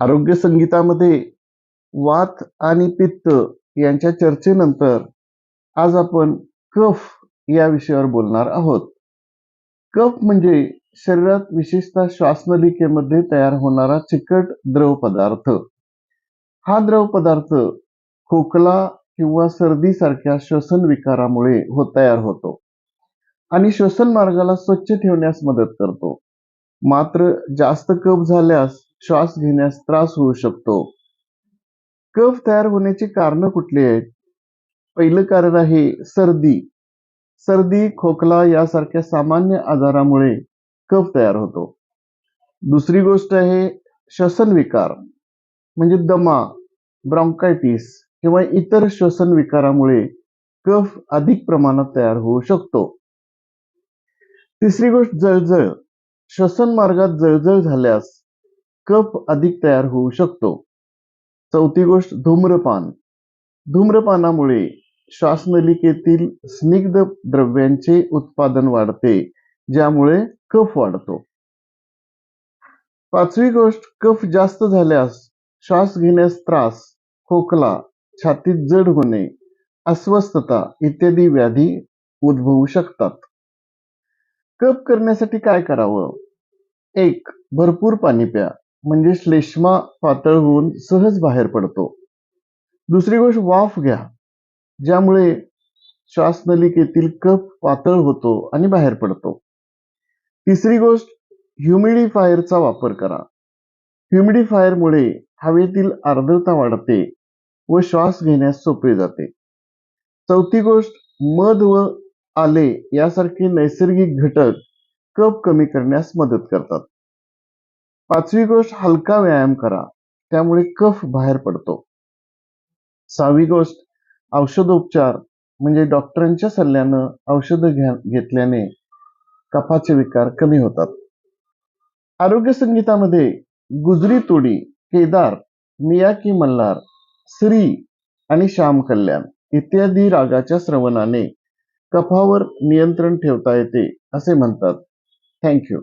आरोग्य संगीतामध्ये वात आणि पित्त यांच्या चर्चेनंतर आज आपण कफ या विषयावर बोलणार आहोत. कफ म्हणजे शरीरात विशेषतः श्वासनलिकेमध्ये तयार होणारा चिकट द्रव पदार्थ. हा द्रव पदार्थ खोकला किंवा सर्दीसारख्या श्वसन विकारामुळे हो तयार होतो आणि श्वसन मार्गाला स्वच्छ ठेवण्यास मदत करतो. मात्र जास्त कफ झाल्यास श्वास घेण्यास त्रास होऊ शकतो. कफ तयार होण्याची कारण कुठली आहेत? पहिलं कारण आहे सर्दी. सर्दी खोकला यासारख्या सामान्य आजारामुळे कफ तयार होतो. दुसरी गोष्ट आहे श्वसन विकार म्हणजे दमा ब्रॉन्कायटिस किंवा इतर श्वसन विकारामुळे कफ अधिक प्रमाणात तयार होऊ शकतो. तिसरी गोष्ट जळजळ. श्वसन मार्गात जळजळ झाल्यास कफ अधिक तयार होऊ शकतो. चौथी गोष्ट धूम्रपान. धूम्रपानामुळे श्वासनलिकेतील स्निग्ध द्रव्यांचे उत्पादन वाढते ज्यामुळे कफ वाढतो. पाचवी गोष्ट कफ जास्त झाल्यास श्वास घेण्यास त्रास खोकला छातीत जड होणे अस्वस्थता इत्यादी व्याधी उद्भवू शकतात. कफ करण्यासाठी काय करावं? एक भरपूर पाणी प्या. म्हणजे श्लेष्मा पातळ होऊन सहज बाहेर पडतो. दुसरी गोष्ट वाफ घ्या ज्यामुळे श्वासनलिकेतील कफ पातळ होतो आणि बाहेर पडतो. तिसरी गोष्ट ह्युमिडिफायरचा वापर करा. ह्युमिडिफायरमुळे हवेतील आर्द्रता वाढते व श्वास घेण्यास सोपे जाते. चौथी गोष्ट मध व आले यासारखे नैसर्गिक घटक कप कमी करण्यास मदत करतात. पाचवी गोष्ट हलका व्यायाम करा. त्यामुळे कफ बाहेर पडतो. सहावी गोष्ट औषधोपचार म्हणजे डॉक्टरांच्या सल्ल्यानं औषध घ्या घेतल्याने कफाचे विकार कमी होतात. आरोग्य संगीतामध्ये गुजरी तोडी केदार मियाकी मल्हार श्री आणि श्याम कल्याण इत्यादी रागाच्या श्रवणाने कफावर नियंत्रण ठेवता येते असे म्हणतात. थँक्यू.